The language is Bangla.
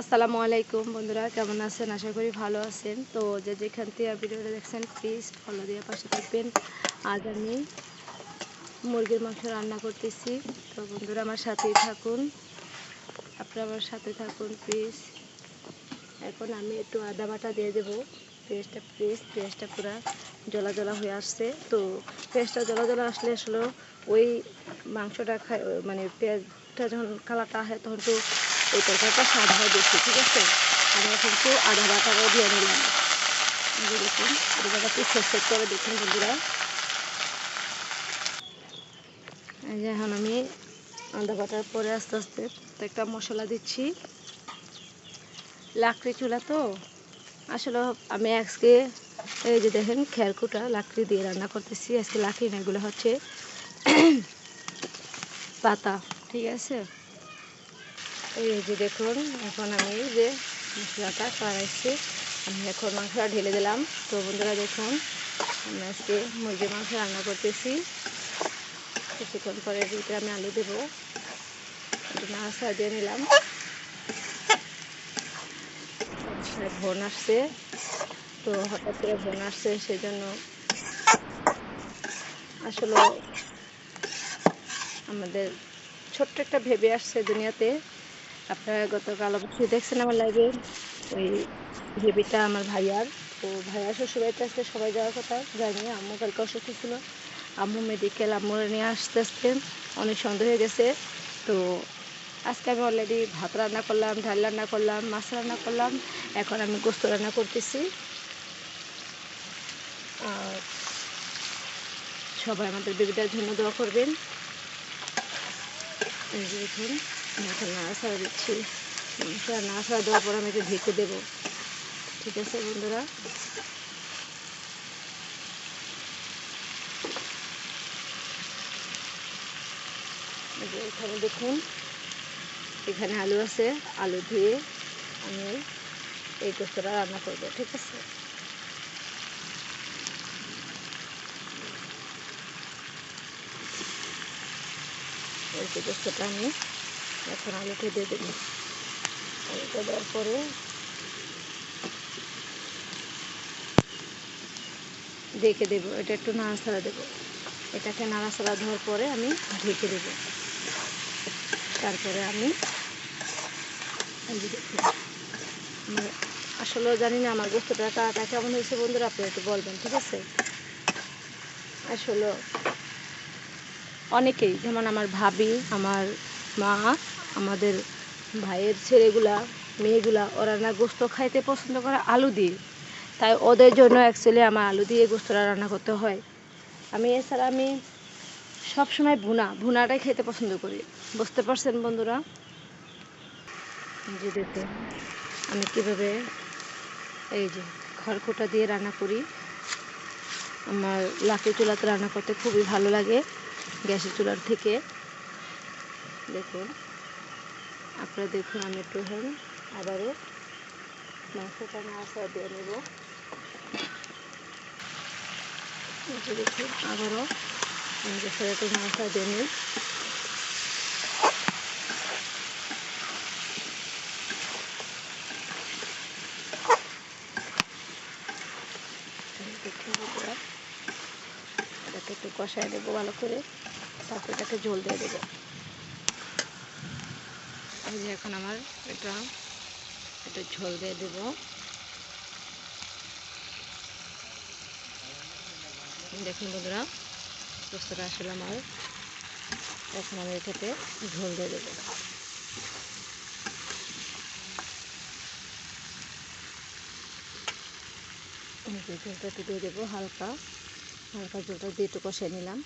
আসসালামু আলাইকুম বন্ধুরা, কেমন আছেন? আশা করি ভালো আছেন। তো যে যেখান থেকে ভিডিওটা দেখছেন প্লিজ ফলো দিয়ে পাশে থাকবেন। আজ আমি মুরগির মাংস রান্না করতেছি। তো বন্ধুরা, আমার সাথেই থাকুন। আপনারা আমার সাথে থাকুন প্লিজ এখন আমি একটু আদা বাটা দিয়ে দেবো। পেঁয়াজটা প্লিজ পেঁয়াজটা পুরো জলা জলা হয়ে আসছে। তো পেঁয়াজটা জলা জলা আসলে আসলে ওই মাংসটা খাই মানে পেঁয়াজটা যখন কালারটা আসে, তখন তো ওই তরকারিটা স্বাদ হয় বেশি, ঠিক আছে? এখন একটু আদা বাটাটাও দিয়ে নিলাম দেখুন, আদা বাটা একটু সেট সেট করে দেখুন বন্ধুরা। এখন আমি আদা বাটার পরে আস্তে আস্তে একটা মশলা দিচ্ছি। লাকড়ি চুলা তো? আসলে আমি আজকে এই যে দেখেন, খেরকুটা লাকড়ি দিয়ে রান্না করতেছি। আজকে লাকড়ি না, এগুলো হচ্ছে পাতা, ঠিক আছে? এই যে দেখুন, এখন আমি যে মশলাটা করাইছি আমি এখন মাংসটা ঢেলে দিলাম। তো বন্ধুরা দেখুন, আমি আজকে মুরগির মাংস রান্না করতেছি। কিছুক্ষণ পরে ভিতরে আমি আলু দেবো নাড়াচাড়া দিয়ে নিলাম। ভন আসছে। তো হঠাৎ করে ভন আসছে সেই জন্য আসলে আমাদের ছোট্ট একটা ভেবে আসছে দুনিয়াতে। আপনারা গতকাল অবশ্যই দেখছেন আমার লাইভে ওই ভেবিটা আমার ভাইয়ার। তো ভাইয়া শ্বশুরবাড়িতে আসতে সবাই যাওয়ার কথা যায়নি আম্মু কালকে অসুস্থ ছিল। আম্মু মেডিকেল আম্মু নিয়ে আসতে আসতে অনেক সন্দেহ হয়ে গেছে। তো আজকে আমি অলরেডি ভাত রান্না করলাম, ডাল রান্না করলাম, মাছ রান্না করলাম। এখন আমি গোস্ত রান্না করতেছি। আর সবাই আমাদের বেবিটার জন্য দোয়া করবেন। এই যে দেখুন। এখন নাড়াচাড়া দিচ্ছি। আর নাড়াচাড়া দেওয়ার পর আমি একটু ঢেকে দেবো। ঠিক আছে, বন্ধুরা? এখানে দেখুন, এখানে আলু আছে, আলু ধুয়ে আমি এই গোস্তটা রান্না করব, ঠিক আছে? এই গোস্তটা আমি এখন আলুটা দিয়ে দেবো। আলুটা দেওয়ার পরে ঢেকে দেবো, এটা একটু নাড়াচাড়া দেবো। এটাকে নাড়াচাড়া দেওয়ার পরে আমি ঢেকে দেবো। তারপরে আমি আসলেও জানি না আমার গোস্তটা কাটা কেমন হয়েছে বন্ধুরা আপনি একটু বলবেন, ঠিক আছে? আসলে অনেকেই, যেমন আমার ভাবি, আমার মা, আমাদের ভাইয়ের ছেলেগুলা, মেয়েগুলা, ওরা না গোস্ত খাইতে পছন্দ করে আলু দিয়ে। তাই ওদের জন্য অ্যাকচুয়ালি আমার আলু দিয়ে গোস্তটা রান্না করতে হয়। আমি এছাড়া আমি সবসময় ভুনা, ভুনাটাই খেতে পছন্দ করি। বুঝতে পারছেন বন্ধুরা? যে দেখুন, আমি কীভাবে এই যে খড়কুটা দিয়ে রান্না করি। আমার লাকড়ি চুলাতে রান্না করতে খুবই ভালো লাগে গ্যাসের চুলার থেকে। দেখুন। আপনারা দেখুন আমি একটু হন আবারও মাংসটা নাড়াচাড়া দিয়ে নেব। দেখুন আবারও গ্যাসের একটু নাড়াচাড়া দিয়ে নিই। একটু কষায় দেবো ভালো করে, তারপর এটাকে ঝোল দিয়ে দেবো। এই যে এখন আমার এটা একটু ঝোল দিয়ে দেবো। দেখুন বন্ধুরা, পোস্তটা আসলে আমার এখন আমি এটাতে ঝোল দিয়ে দেবো। ঝোলটা একটু দিয়ে দেবো, হালকা হালকা ঝোলটা দিয়ে একটু কষিয়ে নিলাম।